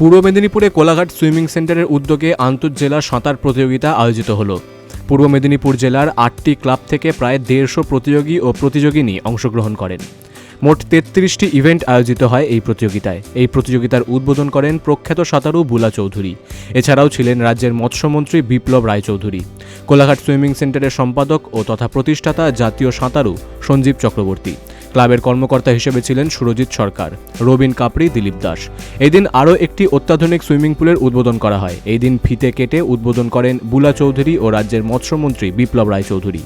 পূর্ব মেদিনীপুরে কোলাঘাট সুইমিং সেন্টারের উদ্যোগে আন্তঃজেলা সাঁতার প্রতিযোগিতা আয়োজিত হলো। পূর্ব মেদিনীপুর জেলার আটটি ক্লাব থেকে প্রায় দেড়শো প্রতিযোগী ও প্রতিযোগিনী অংশগ্রহণ করেন। মোট তেত্রিশটি ইভেন্ট আয়োজিত হয় এই প্রতিযোগিতায়। এই প্রতিযোগিতার উদ্বোধন করেন প্রখ্যাত সাঁতারু বুলা চৌধুরী। এছাড়াও ছিলেন রাজ্যের মৎস্যমন্ত্রী বিপ্লব রায়চৌধুরী। কোলাঘাট সুইমিং সেন্টারের সম্পাদক ও তথা প্রতিষ্ঠাতা জাতীয় সাঁতারু সঞ্জীব চক্রবর্তী। ক্লাবের কর্মকর্তা হিসেবে ছিলেন সুরজিৎ সরকার, রবিন কাপড়ি, দিলীপ দাস। এই দিন আরও একটি অত্যাধুনিক সুইমিং পুলের উদ্বোধন করা হয়। এই দিন ফিতে কেটে উদ্বোধন করেন বুলা চৌধুরী ও রাজ্যের মৎস্যমন্ত্রী বিপ্লব রায়চৌধুরী।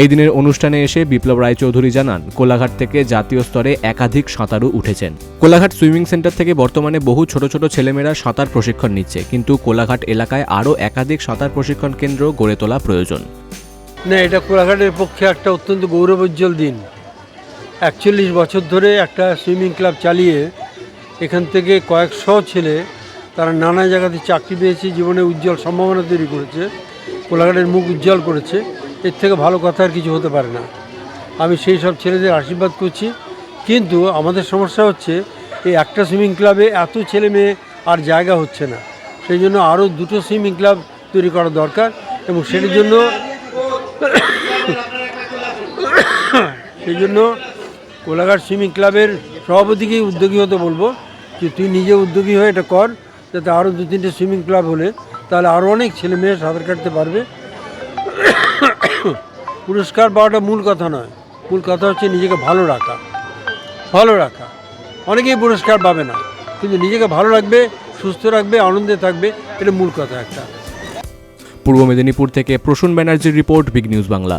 এই দিনের অনুষ্ঠানে এসে বিপ্লব রায়চৌধুরী জানান, কোলাঘাট থেকে জাতীয় স্তরে একাধিক সাঁতারু উঠেছেন। কোলাঘাট সুইমিং সেন্টার থেকে বর্তমানে বহু ছোট ছোট ছেলেমেয়েরা সাঁতার প্রশিক্ষণ নিচ্ছে, কিন্তু কোলাঘাট এলাকায় আরও একাধিক সাঁতার প্রশিক্ষণ কেন্দ্র গড়ে তোলা প্রয়োজন। না, এটা কোলাঘাটের পক্ষে একটা অত্যন্ত গৌরবোজ্জ্বল দিন। একচল্লিশ বছর ধরে একটা সুইমিং ক্লাব চালিয়ে এখান থেকে কয়েকশো ছেলে তারা নানা জায়গাতে চাকরি পেয়েছে, জীবনে উজ্জ্বল সম্ভাবনা তৈরি করেছে, কোলাঘাটের মুখ উজ্জ্বল করেছে। এর থেকে ভালো কথা আর কিছু হতে পারে না। আমি সেই সব ছেলেদের আশীর্বাদ করছি। কিন্তু আমাদের সমস্যা হচ্ছে, এই একটা সুইমিং ক্লাবে এত ছেলে মেয়ে আর জায়গা হচ্ছে না। সেই জন্য আরও দুটো সুইমিং ক্লাব তৈরি করা দরকার এবং সেটার জন্য সেই জন্য কোলাঘাট সুইমিং ক্লাবের সভাপতিকেই উদ্যোগী হতে বলব যে তুই নিজে উদ্যোগী হয়ে এটা কর, যাতে আরও দু তিনটে সুইমিং ক্লাব হলে তাহলে আরও অনেক ছেলে মেয়ে সাঁতার কাটতে পারবে। পুরস্কার পাওয়াটা মূল কথা নয়, মূল কথা হচ্ছে নিজেকে ভালো রাখা ভালো রাখা। অনেকেই পুরস্কার পাবে না, কিন্তু নিজেকে ভালো রাখবে, সুস্থ রাখবে, আনন্দে থাকবে, এটা মূল কথা একটা। পূর্ব মেদিনীপুর থেকে প্রসূন ব্যানার্জির রিপোর্ট বিগ নিউজ বাংলা।